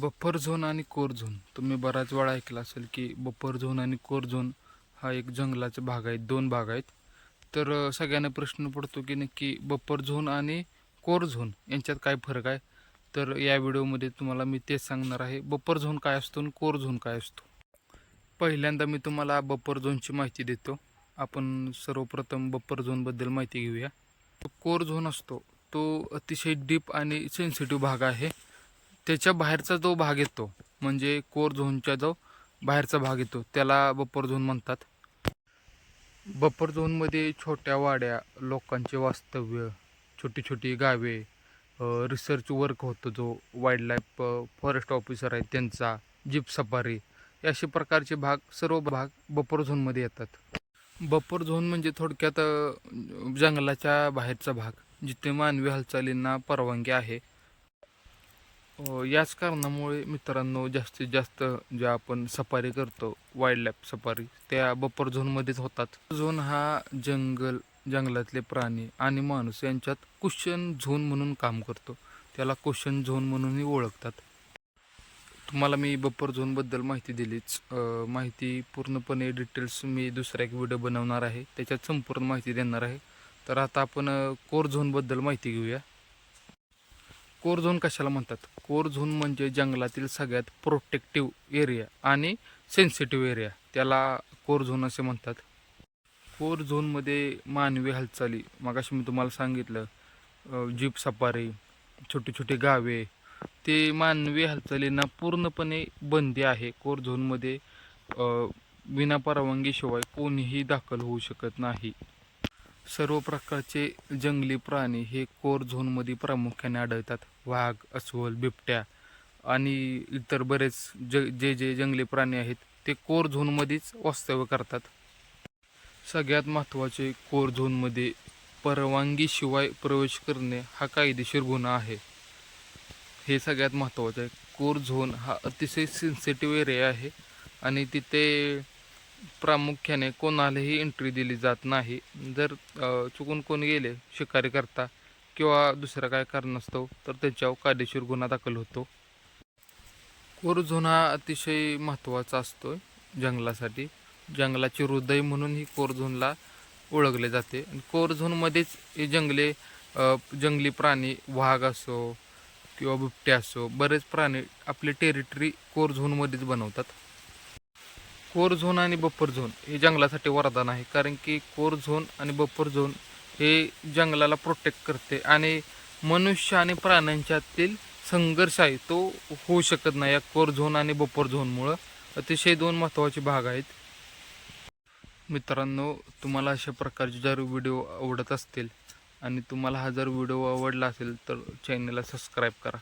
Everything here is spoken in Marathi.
बफर झोन आणि कोर झोन. तुम्ही बराच वेळा ऐकलं असेल की बफर झोन आणि कोर झोन हा एक जंगलाचा भाग आहे दोन भाग आहेत. तर सगळ्यांना प्रश्न पडतो की नक्की बफर झोन आणि कोर झोन यांच्यात काय फरक आहे? तर या व्हिडिओमध्ये तुम्हाला मी तेच सांगणार आहे बफर झोन काय असतो आणि कोर झोन काय असतो? पहिल्यांदा मी तुम्हाला बफर झोनची माहिती देतो. आपण सर्वप्रथम बफर झोनबद्दल माहिती घेऊया. कोर झोन असतो तो अतिशय डीप आणि सेन्सिटिव्ह भाग आहे. त्याच्या बाहेरचा जो भाग येतो म्हणजे कोर झोनच्या जो बाहेरचा भाग येतो त्याला बप्पर झोन म्हणतात. बप्पर झोनमध्ये छोट्या वाड्या लोकांचे वास्तव्य छोटी छोटी गावे रिसर्च वर्क होतो जो वाईल्ड लाईफ फॉरेस्ट ऑफिसर आहे त्यांचा जीप सफारी असे प्रकारचे भाग सर्व भाग बफर झोनमध्ये येतात. बफर झोन म्हणजे थोडक्यात जंगलाच्या बाहेरचा भाग जिथे मानवी हालचालींना परवानगी आहे. याच कारणामुळे मित्रांनो जास्तीत जास्त ज्या आपण सफारी करतो वाईल्ड लाईफ सफारी त्या बफर झोनमध्येच होतात. झोन हा जंगल जंगलातले प्राणी आणि माणूस यांच्यात कुशन झोन म्हणून काम करतो. त्याला कुशन झोन म्हणूनही ओळखतात. तुम्हाला मी बफर झोनबद्दल माहिती दिलीच. माहिती पूर्णपणे डिटेल्स मी दुसरा एक व्हिडिओ बनवणार आहे. त्याच्यात संपूर्ण माहिती देणार आहे. तर आता आपण कोर झोनबद्दल माहिती घेऊया. कोर झोन कशाला म्हणतात? कोर झोन म्हणजे जंगलातील सगळ्यात प्रोटेक्टिव्ह एरिया आणि सेन्सिटिव्ह एरिया त्याला कोर झोन असे म्हणतात. कोर झोनमध्ये मानवी हालचाली. मगाशी मी तुम्हाला सांगितलं जीप सफारी छोटी छोटी गावे. ते मानवी हालचालींना पूर्णपणे बंदी आहे. कोर झोनमध्ये विना परवानगीशिवाय कोणीही दाखल होऊ शकत नाही. सर्व प्रकारचे जंगली प्राणी हे कोर झोनमध्ये प्रामुख्याने आढळतात. वाघ अस्वल बिबट्या आणि इतर बरेच ज जे जे जंगली प्राणी आहेत ते कोर झोनमध्येच वास्तव्य करतात. सगळ्यात महत्त्वाचे कोर झोनमध्ये परवानगीशिवाय प्रवेश करणे हा कायदेशीर गुन्हा आहे. हे सगळ्यात महत्त्वाचं आहे. कोर झोन हा अतिशय सेन्सिटिव्ह एरिया आहे आणि तिथे प्रामुख्याने कोणालाही एंट्री दिली जात नाही. जर चुकून कोण गेले शिकारी करता किंवा दुसरा काय कारणास्तव तर त्याच्यावर कायदेशीर गुन्हा दाखल होतो. कोरझोन हा अतिशय महत्त्वाचा असतो जंगलासाठी. जंगलाचे हृदय म्हणून ही कोरझोनला ओळखले जाते. आणि हे जंगले जंगली प्राणी वाघ असो किंवा बिबटे असो बरेच प्राणी आपले टेरिटरी कोरझोनमध्येच बनवतात. कोर झोन आणि बफर झोन हे जंगलासाठी वरदान आहे. कारण की कोर झोन आणि बफर झोन हे जंगलाला प्रोटेक्ट करते आणि मनुष्य आणि प्राण्यांच्यातील संघर्ष आहे तो होऊ शकत नाही या कोर झोन आणि बफर झोनमुळं. अतिशय दोन महत्त्वाचे भाग आहेत. मित्रांनो तुम्हाला अशा प्रकारचे जर व्हिडिओ आवडत असतील आणि तुम्हाला हा जर व्हिडिओ आवडला असेल तर चॅनलला सबस्क्राईब करा.